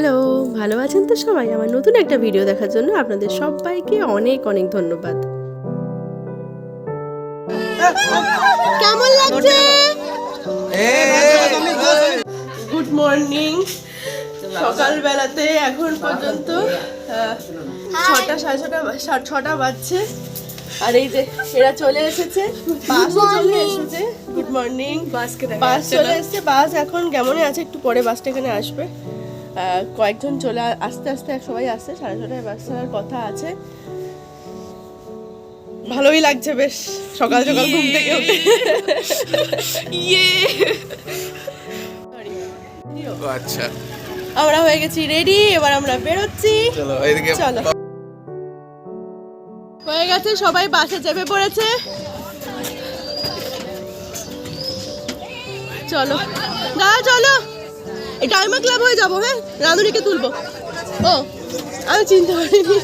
Hello ভালো আছেন তো সবাই? আমার নতুন একটা ভিডিও দেখার জন্য আপনাদের সবাইকে অনেক অনেক ধন্যবাদ। কেমন লাগছে? গুড মর্নিং সকালবেলাতে এখন পর্যন্ত ছটা সাড়ে ছটা বা- সা- ছটা বাজছে। আর এই যে এরা চলে এসেছে বাসও চলে এসেছে। গুড মর্নিং বাস চলে এসেছে বাস এখন কেমনই আছে একটু পরে বাসটা এখানে আসবে। কয়েকজন চলে আস্তে আস্তে এক সবাই আসছে সাড়ে ছটায় বাস ছাড়ার কথা আছে। ভালোই লাগছে বেশ সকাল সকাল ঘুম থেকে উঠে। ইয়ে। আচ্ছা। আমরা হয়ে গেছি রেডি এবার আমরা বেরোচ্ছি। চলো এইদিকে চলো। হয়ে গেছে সবাই বাসে চেপে পড়েছে। চলো। দাদা চলো। এই টাইমার ক্লাব হয়ে যাব হ্যাঁ? রাঁধুনিকে তুলবো। ও আমি চিনতে পারিনি।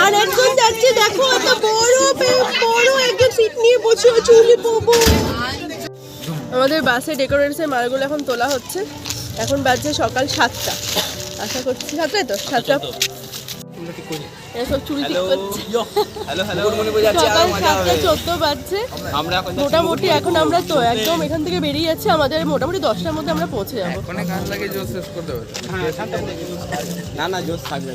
আর একজন যাচ্ছে দেখো এত বড় বড় একজন সিট নিয়ে বসে আছে উলি আমাদের বাসে ডেকোরেটসের মালগুলো এখন তোলা হচ্ছে। এখন বাজছে সকাল সাতটা। আশা করছি সাতটায় তো? সাতটা? মোটামুটি এখন আমরা তো একদম এখান থেকে বেরিয়ে যাচ্ছি আমাদের মোটামুটি দশটার মধ্যে আমরা পৌঁছে যাব। অনেক কাজ লাগে জোর শেষ করতে হবে। না না জোস থাকবে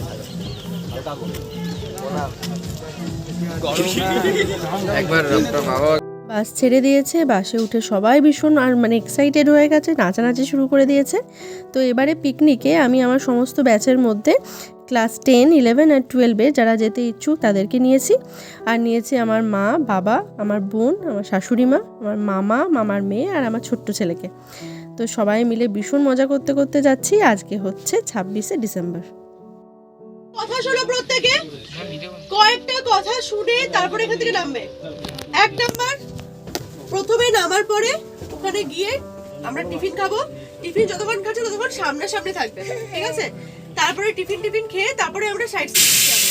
একবার বাবা বাস ছেড়ে দিয়েছে, বাসে উঠে সবাই ভীষণ আর মানে এক্সাইটেড হয়ে গেছে, নাচানাচি শুরু করে দিয়েছে। তো এবারে পিকনিকে আমি আমার সমস্ত ব্যাচের মধ্যে ক্লাস টেন ইলেভেন আর টুয়েলভে যারা যেতে ইচ্ছুক তাদেরকে নিয়েছি। আর নিয়েছি আমার মা, বাবা, আমার বোন, আমার শাশুড়ি মা, আমার মামা, মামার মেয়ে আর আমার ছোট্ট ছেলেকে। তো সবাই মিলে ভীষণ মজা করতে করতে যাচ্ছি, আজকে হচ্ছে ছাব্বিশে ডিসেম্বর। কথা শোনো প্রত্যেকে। কয়েকটা কথা শুনে তারপরে এখান থেকে নামবে। এক নাম্বার প্রথমে নামার পরে ওখানে গিয়ে আমরা টিফিন খাব। টিফিন যতক্ষণ খাচ্ছি ততক্ষণ সামনে সামনে থাকবে। ঠিক আছে? তারপরে টিফিন টিফিন খেয়ে তারপরে আমরা সাইড যাব।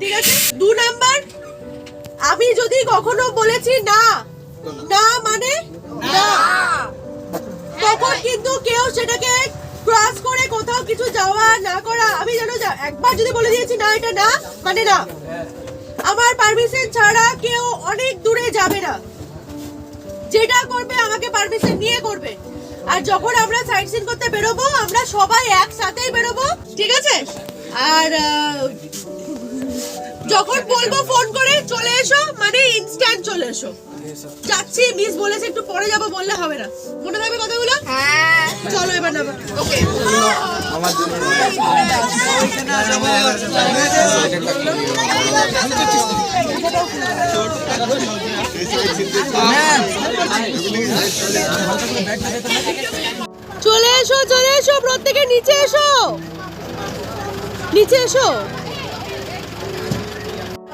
ঠিক আছে? দু নাম্বার, আমি যদি কখনো বলেছি না না মানে না। তখন কিন্তু কেউ সেটাকে ক্রস করে কোথাও কিছু যাওয়া না করা। আমি জানো একবার যদি বলে দিয়েছি না, এটা না মানে না। আমার পারমিশন ছাড়া কেউ অনেক দূরে যাবে না। যেটা করবে আমাকে পারমিশন নিয়ে করবে। আর যখন আমরা সাইট সিন করতে বেরোবো আমরা সবাই একসাথেই বেরোবো ঠিক আছে? আর যখন বলব ফোন করে চলে এসো মানে ইনস্ট্যান্ট চলে এসো। যাচ্ছি মিস বলেছে একটু পরে যাব বললে হবে না। মনে থাকবে কথাগুলো? হ্যাঁ। চলো এবার নামা ওকে চলে এসো চলে এসো প্রত্যেকে নিচে এসো। নিচে এসো।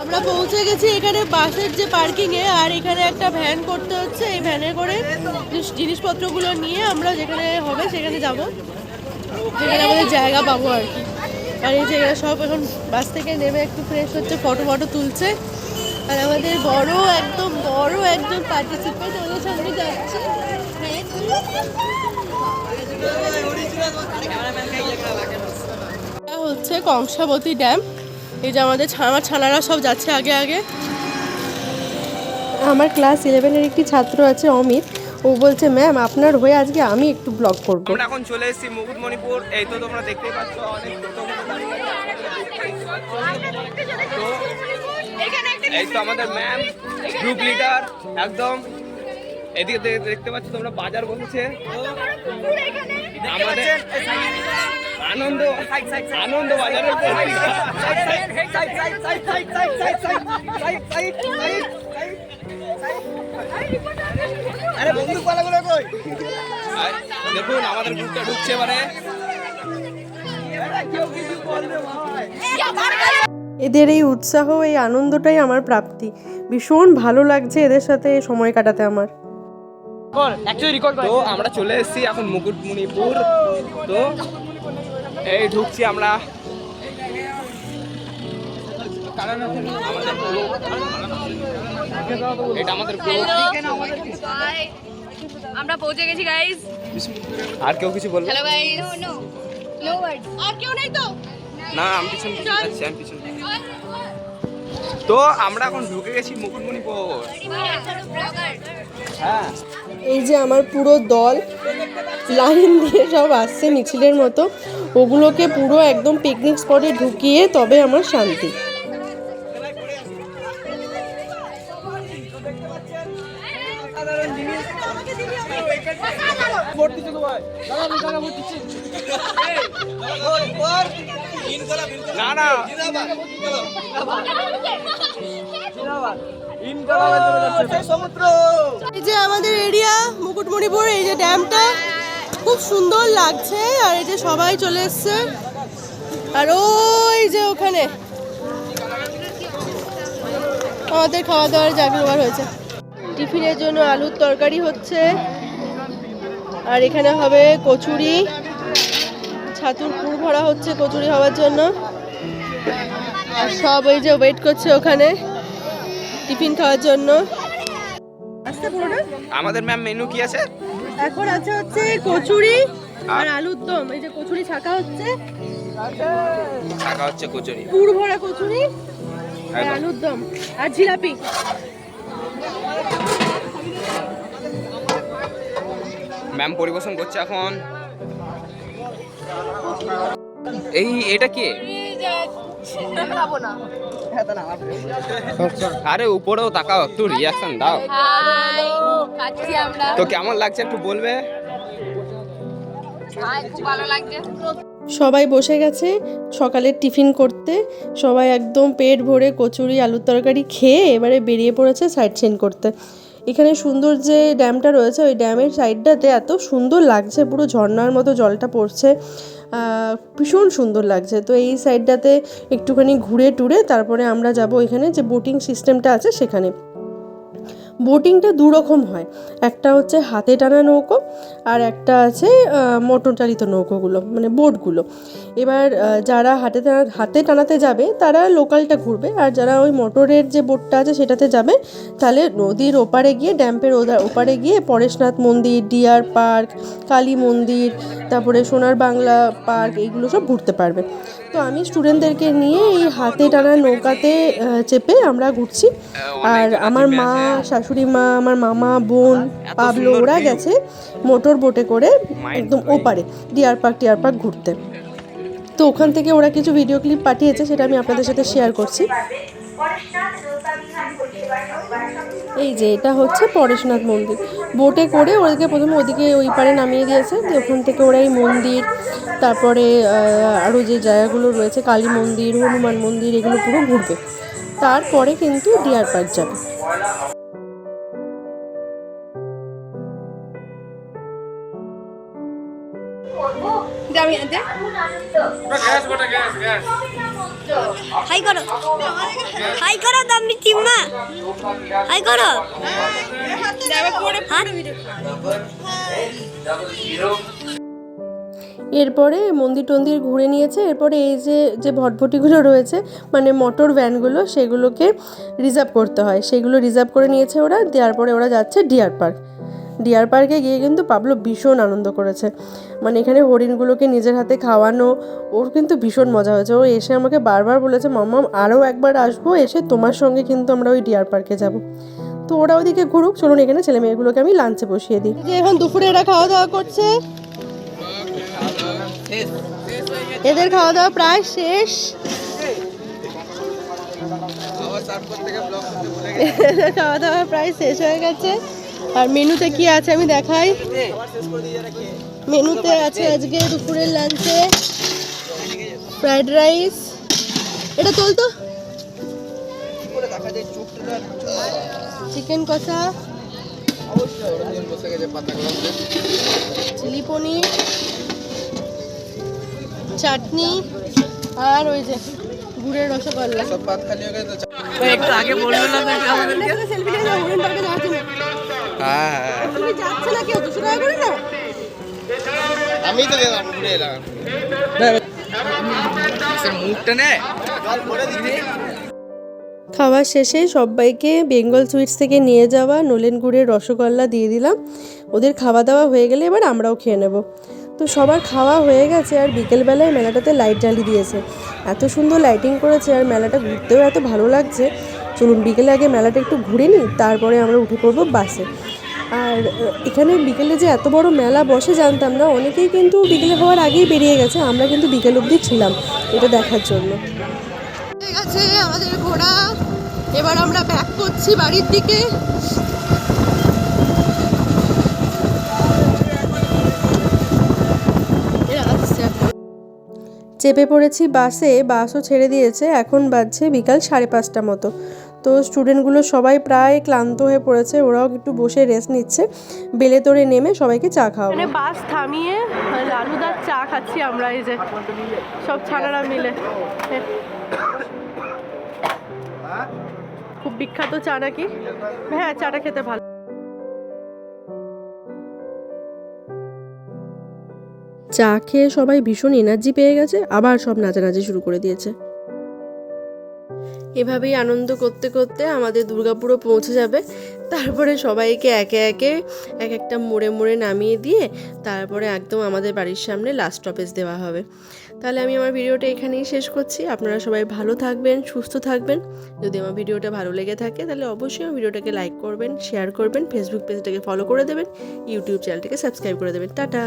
আমরা পৌঁছে গেছি এখানে বাসের যে পার্কিং এ আর এখানে একটা ভ্যান করতে হচ্ছে। এই ভ্যানে করে জিনিস- জিনিসপত্রগুলো নিয়ে আমরা যেখানে হবে সেখানে যাব। যেখানে আমাদের জায়গা পাবো আর কি। আর এই জায়গা সব এখন বাস থেকে নেমে একটু ফ্রেশ হচ্ছে ফটো ফটো তুলছে। আর আমাদের বড় একদম, বড় একজন পার্টিসিপেন্ট ওদের সঙ্গে যাচ্ছে। হচ্ছে কংসাবতী ড্যাম এই যে আমাদের আমার ছানারা সব যাচ্ছে আগে আগে। আমার ক্লাস ইলেভেনের একটি ছাত্র আছে, অমিত। ও বলছে ম্যাম আপনার হয়ে আজকে আমি একটু ব্লগ করব আমরা এখন চলে এসেছি মুকুটমণিপুর এই তো তোমরা দেখতেই পাচ্ছ অনেক এই তো আমাদের ম্যাম গ্রুপ লিডার একদম এদিকে দেখতে পাচ্ছ তোমরা বাজার বসেছে আমাদের আনন্দ আনন্দ বাজার আরে বন্ধু পালাগুলো কই? দেখুন আমাদের গ্রুপটা ঢুকছে ভাই এদের এই উৎসাহ এই আনন্দটাই আমার প্রাপ্তি। ভীষণ ভালো লাগছে এদের সাথে সময় কাটাতে আমার। তো আমরা চলে এসেছি এখন মুকুটমণিপুর। তো এই ঢুকছি আমরা। এটা আমাদের আমরা পৌঁছে গেছি গাইস আর কেউ কিছু বলবে? Hello guys no no word আর কেউ নেই তো? না আমি পিছন পিছন যাচ্ছি আমি পিছন তো আমরা এখন ঢুকে গেছি মুকুটমণিপুর হ্যাঁ। এই যে আমার পুরো দল লাইন দিয়ে সব আসছে মিছিলের মতো। ওগুলোকে পুরো একদম পিকনিক স্পটে ঢুকিয়ে তবে আমার শান্তি। এই যে আমাদের এরিয়া মুকুটমণিপুর, এই যে ড্যামটা খুব সুন্দর লাগছে, আর এই যে সবাই চলে এসছে। আর ওই যে ওখানে আমাদের খাওয়া দাওয়ার জাগরবার হয়েছে। টিফিনের জন্য আলুর তরকারি হচ্ছে। আর এখানে হবে কচুরি। ছাতুর পুর ভরা হচ্ছে কচুরি হওয়ার জন্য। আর সব ওই যে ওয়েট করছে ওখানে টিফিন খাওয়ার জন্য। আমাদের ম্যাম মেনু কি আছে? এখন আছে হচ্ছে কচুরি আর আলুর দম। এই যে কচুরি ছাকা হচ্ছে। টাকা হচ্ছে কচুরি। পুর ভরা কচুরি আর আলুর দম। আর জিলাপি। ম্যাম পরিবেশন করছে এখন। এই, এটা কে? আরে, উপরেও তাকাও, একটু রিয়াকশন দাও। তো কেমন লাগছে একটু বলবে? সবাই বসে গেছে সকালের টিফিন করতে। সবাই একদম পেট ভরে কচুরি, আলুর তরকারি খেয়ে এবারে বেরিয়ে পড়েছে সাইড সিন করতে। এখানে সুন্দর যে ড্যামটা রয়েছে, ওই ড্যামের সাইডটাতে এত সুন্দর লাগছে, পুরো ঝর্নার মতো জলটা পড়ছে। ভীষণ সুন্দর লাগছে। তো এই সাইডটাতে একটুখানি ঘুরে টুরে তারপরে আমরা যাব এখানে, যে বোটিং সিস্টেমটা আছে সেখানে। বোটিংটা দু রকম হয়। একটা হচ্ছে হাতে টানা নৌকো আর একটা আছে মোটর চালিত নৌকোগুলো মানে বোটগুলো। এবার যারা হাতে টানা, হাতে টানাতে যাবে, তারা লোকালটা ঘুরবে আর যারা ওই মোটরের যে বোটটা আছে সেটাতে যাবে, তাহলে নদীর ওপারে গিয়ে, ড্যাম্পের ওপারে গিয়ে পরেশনাথ মন্দির, ডিয়ার পার্ক, কালী মন্দির, তারপরে সোনার বাংলা পার্ক, এইগুলো সব ঘুরতে পারবে। তো আমি স্টুডেন্টদেরকে নিয়ে এই হাতে টানা নৌকাতে চেপে আমরা ঘুরছি। আর আমার মা শাশুড়ি মা আমার মামা বোন পাবলো ওরা গেছে মোটর বোটে করে একদম ওপারে ডিয়ার পার্ক টিয়ার পার্ক ঘুরতে। তো ওখান থেকে ওরা কিছু ভিডিও ক্লিপ পাঠিয়েছে সেটা আমি আপনাদের সাথে শেয়ার করছি। এই যে এটা হচ্ছে পরেশনাথ মন্দির। বোটে করে ওদেরকে প্রথমে ওদিকে ওই পারে নামিয়ে দিয়েছে দিয়ে ওখান থেকে ওরা এই মন্দির তারপরে আরও যে জায়গাগুলো রয়েছে কালী মন্দির হনুমান মন্দির এগুলো পুরো ঘুরবে। তারপরে কিন্তু ডিয়ার পার্ক যাবে। আমি দে হাই করো হাই করো দামি হাই করো এরপরে মন্দির টন্দির ঘুরে নিয়েছে। এরপরে এই যে যে ভটভটিগুলো রয়েছে মানে মোটর ভ্যানগুলো, সেগুলোকে রিজার্ভ করতে হয়। সেগুলো রিজার্ভ করে নিয়েছে ওরা। দেওয়ার পরে ওরা যাচ্ছে ডিয়ার পার্ক ডিয়ার পার্কে গিয়ে কিন্তু পাবলো ভীষণ আনন্দ করেছে। মানে এখানে হরিণগুলোকে নিজের হাতে খাওয়ানো, ওর কিন্তু ভীষণ মজা হয়েছে। ও এসে আমাকে বারবার বলেছে মাম্মাম আরও একবার আসব, এসে তোমার সঙ্গে কিন্তু আমরা ওই ডিয়ার পার্কে যাব। তো ওরা ওদিকে ঘুরুক, চলুন এখানে ছেলে মেয়েগুলোকে আমি লাঞ্চে বসিয়ে দিই। যে এখন দুপুরে এরা খাওয়া দাওয়া করছে। এদের খাওয়া দাওয়া প্রায় শেষ। খাওয়া দাওয়া প্রায় শেষ হয়ে গেছে। আর মেনুতে কি আছে আমি দেখাই। মেনুতে আছে আজকে দুপুরের লাঞ্চে ফ্রাইড রাইস এটা তোল তো। চিকেন কষা। চিলি পনির। চাটনি। আর ওই যে গুড়ের রসগোল্লা। একটু আগে বলবে না আমি তো গেলাম ঘুরে এলাম। মুখটা নে? খাওয়ার শেষে সবাইকে বেঙ্গল সুইটস থেকে নিয়ে যাওয়া নলেন গুড়ের রসগোল্লা দিয়ে দিলাম। ওদের খাওয়া দাওয়া হয়ে গেলে এবার আমরাও খেয়ে নেব। তো সবার খাওয়া হয়ে গেছে আর বিকেলবেলায় মেলাটাতে লাইট জ্বালিয়ে দিয়েছে। এত সুন্দর লাইটিং করেছে আর মেলাটা ঘুরতেও এত ভালো লাগছে। চলুন বিকেলে আগে মেলাটা একটু ঘুরে নিই তারপরে আমরা উঠে পড়ব বাসে। আর এখানে বিকেলে যে এত বড় মেলা বসে জানতাম না অনেকেই কিন্তু বিকেলে হওয়ার আগেই বেরিয়ে গেছে আমরা কিন্তু বিকেল অবধি ছিলাম এটা দেখার জন্য। গেছে আমাদের ঘোড়া এবার আমরা ব্যাক করছি বাড়ির দিকে। চেপে পড়েছি বাসে বাসও ছেড়ে দিয়েছে এখন বাজছে বিকাল সাড়ে পাঁচটা মতো। তো স্টুডেন্টগুলো সবাই প্রায় ক্লান্ত হয়ে পড়েছে ওরাও একটু বসে রেস্ট নিচ্ছে। বেলে তোরে নেমে সবাইকে চা খাওয়াবো। মানে বাস থামিয়ে লালুদার চা খাচ্ছি আমরা এই যে। সব ছানারা মিলে। খুব বিখ্যাত চা নাকি? হ্যাঁ চাটা খেতে ভালো। চা খেয়ে সবাই ভীষণ এনার্জি পেয়ে গেছে আবার সব নাচানাচি শুরু করে দিয়েছে। এভাবেই আনন্দ করতে করতে আমাদের দুর্গাপুরও পৌঁছে যাবে। তারপরে সবাইকে একে একে এক একটা মোড়ে মোড়ে নামিয়ে দিয়ে তারপরে একদম আমাদের বাড়ির সামনে লাস্ট স্টপেজ দেওয়া হবে। তাহলে আমি আমার ভিডিওটা এখানেই শেষ করছি। আপনারা সবাই ভালো থাকবেন, সুস্থ থাকবেন। যদি আমার ভিডিওটা ভালো লেগে থাকে তাহলে অবশ্যই আমার ভিডিওটাকে লাইক করবেন শেয়ার করবেন ফেসবুক পেজটাকে ফলো করে দেবেন ইউটিউব চ্যানেলটাকে সাবস্ক্রাইব করে দেবেন। টাটা!